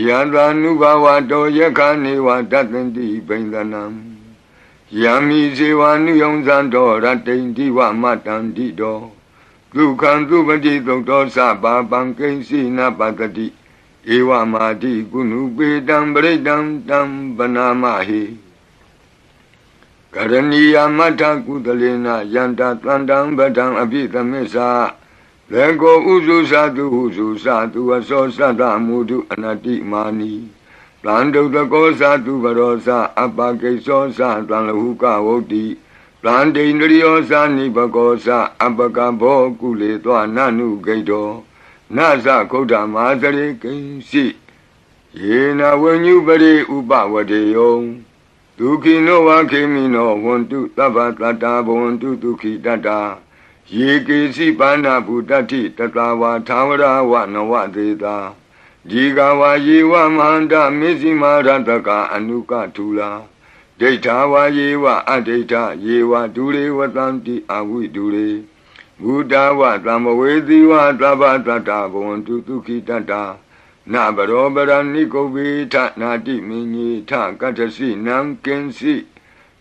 ယတ ानु ဘဝတောယခနေဝတတ္တန္တိဘိန္ဒနံယံမိဇေဝနုယုံဇံတော်ရတိန်တိဝမတံတိတော်ဒုက္ခံသူပတိသုတ်တော်စပါပံကိဉ္စီနပတ္တိဧဝမာတိကုဏုပေတံပရိတံတံဗနာမဟိကရဏီယမထကုသလေနယန္တတန္တံဗဒံအပိသမစ္ဆာ လေကိုဥစုသတုဟုစုသတုအစောသတ္တမုဒုအနတိမာနီတန်တုတကောသတုဘရောသအပကိသောသတံလဟုကဝုတ်တိတန်တိန္ဒရိယောသနိဘကောသအပကဘောကုလေသောနနုဂိတောနသခုဒ္ဓမာသရိကိဉ္စီယေနဝဉ္ညုပရိဥပဝတေယောဒုခိနောဝခေမိနောဝန္တုသဗ္ဗတတ္တာဘဝန္တုဒုခိတတ္တာ ယေကေစီပါဏဗုတ္တိတတဝါသာဝရဝနဝသေတာဒီကဝါယေဝမဟန္တမေဇိမာရတကအနုကထူလာဒိဋ္ဌာဝါယေဝအဒိဋ္ဌယေဝဒူရေဝတံတိအဝိဒူရေဘုဒ္ဓဝသံမဝေသီဝသဗ္ဗတတ္တာဘဝန္တုဒုခိတတ္တာနဘရောပရဏိကုဝေထနာတိမင်းကြီးထကတ္တစီနံကင်စီ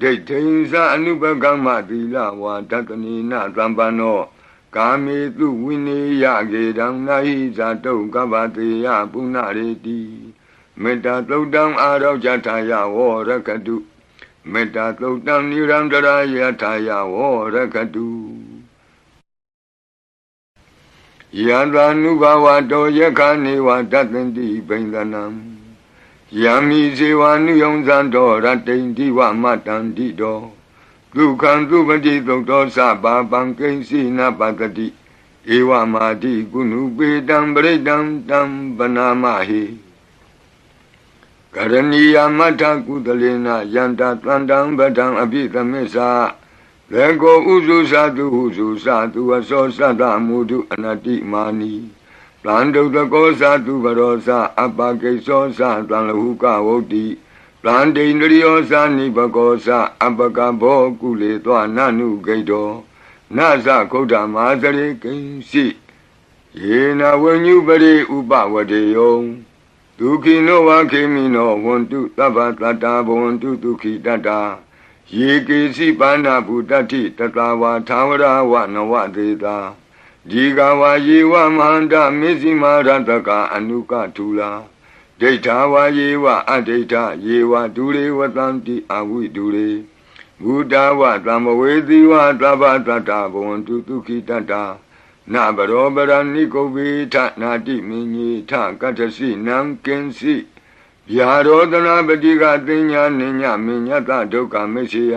ဒိဋ္ဌိဉ္စအနုပကမ္မသီလဝါတတနိနသံပန္နောကာမေတုဝိနေယကေတံနာဟိဇာတုကဗ္ဗတေယပုဏ္ဏရေတိမေတ္တာသုတ်တံအာရောဇထာယဝရကတုမေတ္တာသုတ်တံနိရန္တရာယထာယဝရကတုယန္တာနုဘဝတောယခနေဝတတ္တန္တိဘိန္ဒနံ ယံမိဇေဝနုယုံဇံတော်ရတိန်တိဝမတံတိတော်ဒုက္ခံသူပတိသုတ်တော်စပါပံကိဉ္စီနပတတိဧဝမာတိကုဏုပေတံပရိတံတံဗနာမဟိကရဏီယမထကုသလေနယန္တတန္တံဗဒံအပိသမစ္ဆာလေကိုဥစုသတုဟုစုသတုအစောသတ္တမုဒုအနတိမာနီ တန်တုတကောသတုဘရောသအပကိသောသတံလဟုကဝုတ်တိတန်တိန္ဒရိယောသနိဘကောသအပကဘောကုလေသောနနုဂိတောနသခုဒ္ဓမာသရိကိဉ္စီယေနဝဉ္ညုပရိဥပဝတေယောဒုခိနောဝခေမိနောဝန္တုသဗ္ဗတတ္တာဘဝန္တုဒုခိတတ္တာယေကေစီပါဏဗုတ္တိတတဝါသာဝရဝနဝသေတာ ဒီကဝါယေဝမဟန္တမေဇိမာရတကအနုကထူလာဒိဋ္ဌာဝါယေဝအဒိဋ္ဌယေဝဒူရေဝတံတိအဝိဒူရေဘုဒ္ဓဝသံမဝေသီဝသဗ္ဗတတ္တဘဝန္တုဒုခိတတ္တာနဘရောပရဏိကုဝေထနာတိမင်းကြီးထကတ္တစီနံကင်စီဗျာရောဒနာပတိကသိညာနိညမညတဒုက္ခမရှိယ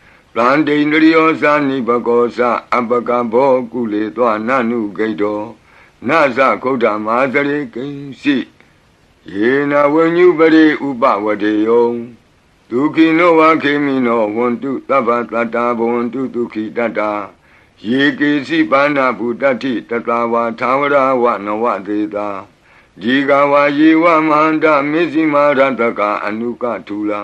ဗန္တိန္ဒရိယောဇာနိဘကောဇအပကဘောကုလေသောနနုဂိတောနဇခုဒ္ဓမာသရေကိဉ္စီယေနဝဉ္ညုပရိဥပဝတေယောဒုခိနောဝခေမိနောဝန္တုသဗ္ဗတတ္တာဘဝန္တုဒုခိတတ္တာယေကေစီပါဏဗုတ္တိတတဝါသာဝရဝနဝသေတာဒီကဝါယေဝမန္တမေဇိမာရတကအနုကထူလာ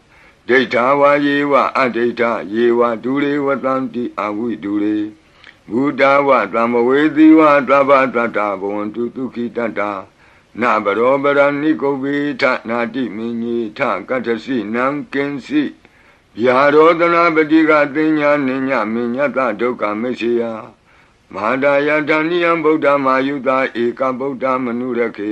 ဒိဋ္ဌာဝါယေဝအဒိဋ္ဌယေဝဒုရေဝတံတိအဝိဒုရေဘုဒ္ဓဝသံမဝေသီဝသဗ္ဗတတ္တာဘဝန္တုဒုခိတတ္တာနဗရောပရဏိကုဗေထနာတိမင်းကြီးထကတ္ထစီနံကင်စီဗျာရောဒနာပတိကတင်ညာနိညာမညတဒုက္ခမရှိယမဟာဒယတဏိယံဗုဒ္ဓမာယုတာဧကဗုဒ္ဓမနုရခေ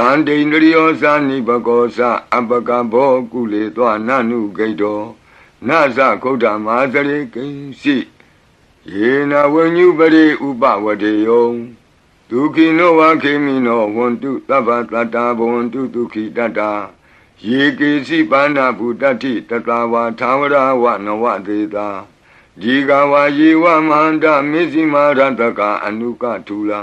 တန်တိန္ဒရိယောသနိဘကောသအပကဘောကုလေသောနနုဂိတောနသခုဒ္ဓမာသရေကိဉ္စီယေနဝဉ္ညုပရိဥပဝတေယောဒုခိနောဝခေမိနောဝန္တုသဗ္ဗတတ္တာဘဝန္တုဒုခိတတ္တာယေကေစီပါဏဗုတ္တိတတဝါသာဝရဝနဝသေတာဒီကဝါယေဝမန္တမေဇိမာရတကအနုကထူလာ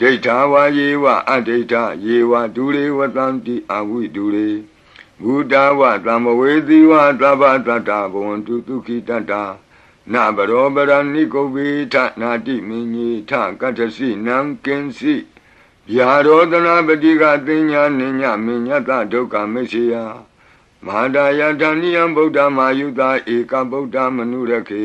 ဒိဋ္ဌာဝါယေဝအဒိဋ္ဌယေဝဒူရေဝတံတိအဝိဒူရေဘုဒ္ဓဝသံမဝေတိဝသဗ္ဗတတ္တဘဝန္တုဒုခိတတ္တာနဘရောပရဏိကုဝေထနာတိမင်းကြီးထကတ္တစီနံကင်စီဗျာရောဒနာပတိကသိညာနိညာမညတဒုက္ခမရှိယမဟာဒယတဏိယံဗုဒ္ဓမာယုတာဧကဗုဒ္ဓမနုရခေ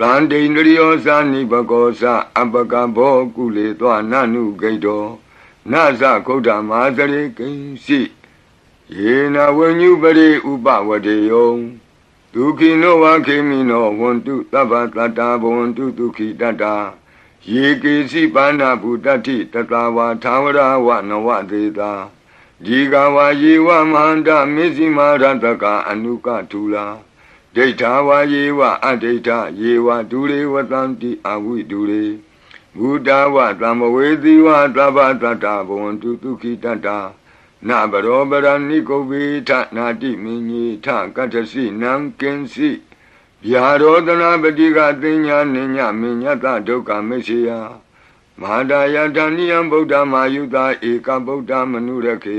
တန်တိန္ဒရိယောသနိဘကောသအပကဘောကုလေသောနနုဂိတောနသခုဒ္ဓမာသရေကိဉ္စီယေနဝဉ္ညုပရိဥပဝတေယောဒုခိနောဝခေမိနောဝန္တုသဗ္ဗတတ္တာဘဝန္တုဒုခိတတ္တာယေကေစီပါဏဗုတ္တိတတဝါသာဝရဝနဝသေတာဒီကဝါယေဝမဟန္တမေဇိမာရတကအနုကထူလာ ဒိဋ္ဌာဝါယေဝအဒိဋ္ဌယေဝဒုရေဝတံတိအဝိဒုရေဘုဒ္ဓဝသံမဝေတိဝသဗ္ဗတတ္တဘဝန္တုဒုခိတတ္တာနဘရောပရဏိကုဗ္ဗေထနာတိမင်းကြီးထကတ္ထစီနံကင်စီဗျာရောဒနာပတိကသိညာနိညာမညတဒုက္ခမရှိယမဟာဒယတဏိယံဗုဒ္ဓမာယုတာဧကဗုဒ္ဓမနုရခေ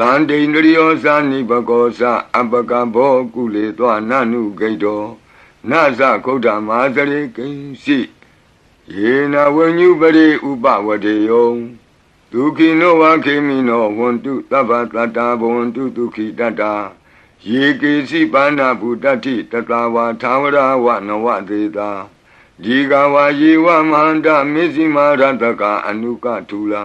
တန္တိန္ဒရိယောသနိဘကောသအပကဘောကုလေသောနနုဂိတောနသခုဒ္ဓမာသရေကိဉ္စီယေနဝဉ္ညုပရိဥပဝတေယောဒုခိနောဝခေမိနောဝန္တုသဗ္ဗတတ္တာဘဝန္တုဒုခိတတ္တာယေကေစီပါဏဗုတ္တိတတဝါသာဝရဝနဝသေတာဒီကဝါယေဝမဟန္တမေဇိမာရတကအနုကထူလာ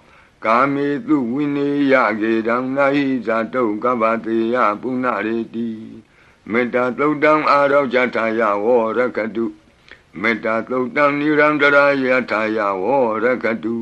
ကာမေတုဝိနေယကေတံနာဟိဇာတုကဗ္ဗတေယပုဏ္ဏရေတိမေတ္တာသုတ်တံအာရောဇထာယဝရကတုမေတ္တာသုတ်တံနိရန္တရာယထာယဝရကတု